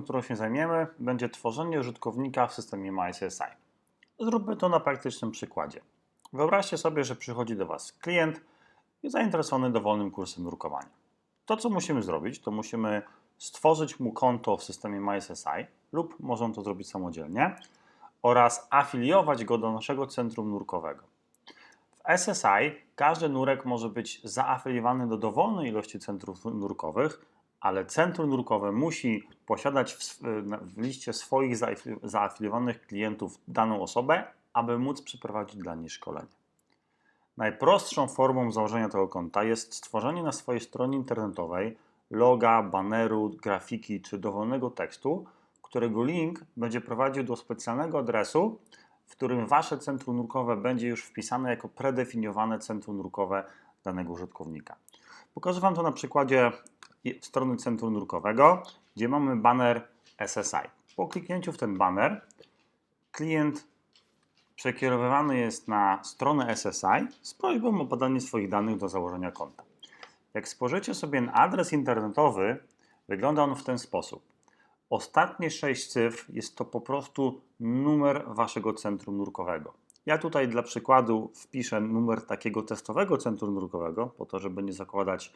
którą się zajmiemy, będzie tworzenie użytkownika w systemie MySSI. Zróbmy to na praktycznym przykładzie. Wyobraźcie sobie, że przychodzi do Was klient zainteresowany dowolnym kursem drukowania. To, co musimy zrobić, to musimy stworzyć mu konto w systemie MySSI lub możemy to zrobić samodzielnie oraz afiliować go do naszego centrum nurkowego. W SSI każdy nurek może być zaafiliowany do dowolnej ilości centrów nurkowych, ale centrum nurkowe musi posiadać w, w liście swoich zaafili- zaafiliowanych klientów daną osobę, aby móc przeprowadzić dla niej szkolenie. Najprostszą formą założenia tego konta jest stworzenie na swojej stronie internetowej loga, baneru, grafiki czy dowolnego tekstu, którego link będzie prowadził do specjalnego adresu, w którym Wasze centrum nurkowe będzie już wpisane jako predefiniowane centrum nurkowe danego użytkownika. Pokażę Wam to na przykładzie strony centrum nurkowego, gdzie mamy banner SSI. Po kliknięciu w ten banner klient przekierowywany jest na stronę SSI z prośbą o podanie swoich danych do założenia konta. Jak spojrzycie sobie na adres internetowy, wygląda on w ten sposób. Ostatnie 6 cyfr jest to po prostu numer waszego centrum nurkowego. Ja tutaj dla przykładu wpiszę numer takiego testowego centrum nurkowego, po to, żeby nie zakładać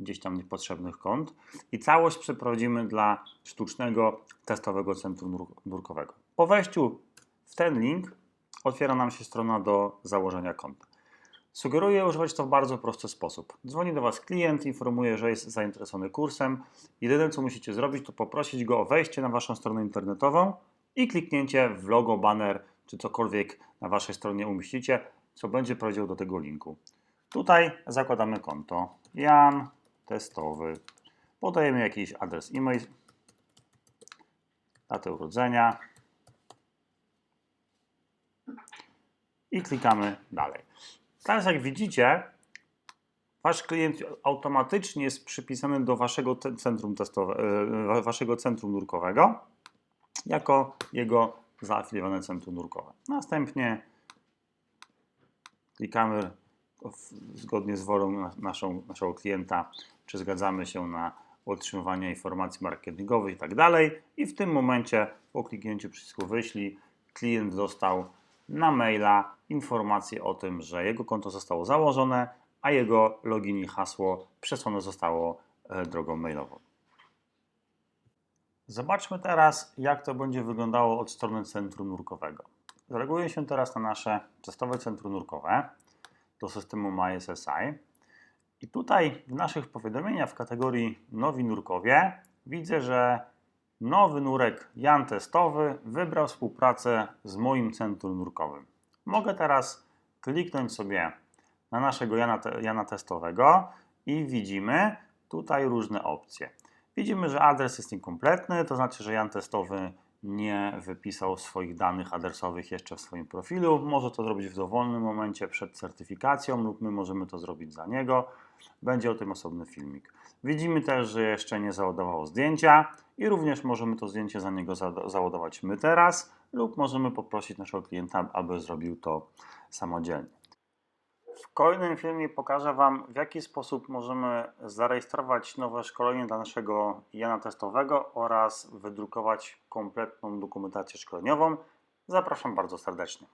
gdzieś tam niepotrzebnych kont i całość przeprowadzimy dla sztucznego testowego centrum nur- nurkowego. Po wejściu w ten link otwiera nam się strona do założenia konta. Sugeruję używać to w bardzo prosty sposób. Dzwoni do Was klient, informuje, że jest zainteresowany kursem. Jedyne co musicie zrobić, to poprosić go o wejście na Waszą stronę internetową i kliknięcie w logo, banner czy cokolwiek na Waszej stronie umieścicie, co będzie prowadziło do tego linku. Tutaj zakładamy konto Jan Testowy. Podajemy jakiś adres e-mail, datę urodzenia i klikamy dalej. Teraz jak widzicie, Wasz klient automatycznie jest przypisany do Waszego centrum testowe, e, Waszego centrum nurkowego jako jego zaafiliowane centrum nurkowe. Następnie klikamy zgodnie z wolą na- naszą, naszego klienta, czy zgadzamy się na otrzymywanie informacji marketingowych i tak dalej. I w tym momencie po kliknięciu przycisku wyślij klient dostał na maila informację o tym, że jego konto zostało założone, a jego login i hasło przesłane zostało e, drogą mailową. Zobaczmy teraz, jak to będzie wyglądało od strony centrum nurkowego. Zaloguję się teraz na nasze testowe centrum nurkowe do systemu MySSI. I tutaj w naszych powiadomieniach w kategorii nowi nurkowie widzę, że nowy nurek Jan Testowy wybrał współpracę z moim centrum nurkowym. Mogę teraz kliknąć sobie na naszego Jana, Jana Testowego i widzimy tutaj różne opcje. Widzimy, że adres jest niekompletny, to znaczy, że Jan Testowy nie wypisał swoich danych adresowych jeszcze w swoim profilu. Może to zrobić w dowolnym momencie przed certyfikacją lub my możemy to zrobić za niego. Będzie o tym osobny filmik. Widzimy też, że jeszcze nie załadowało zdjęcia i również możemy to zdjęcie za niego za- załadować my teraz lub możemy poprosić naszego klienta, aby zrobił to samodzielnie. W kolejnym filmie pokażę Wam, w jaki sposób możemy zarejestrować nowe szkolenie dla naszego Jana Testowego oraz wydrukować kompletną dokumentację szkoleniową. Zapraszam bardzo serdecznie.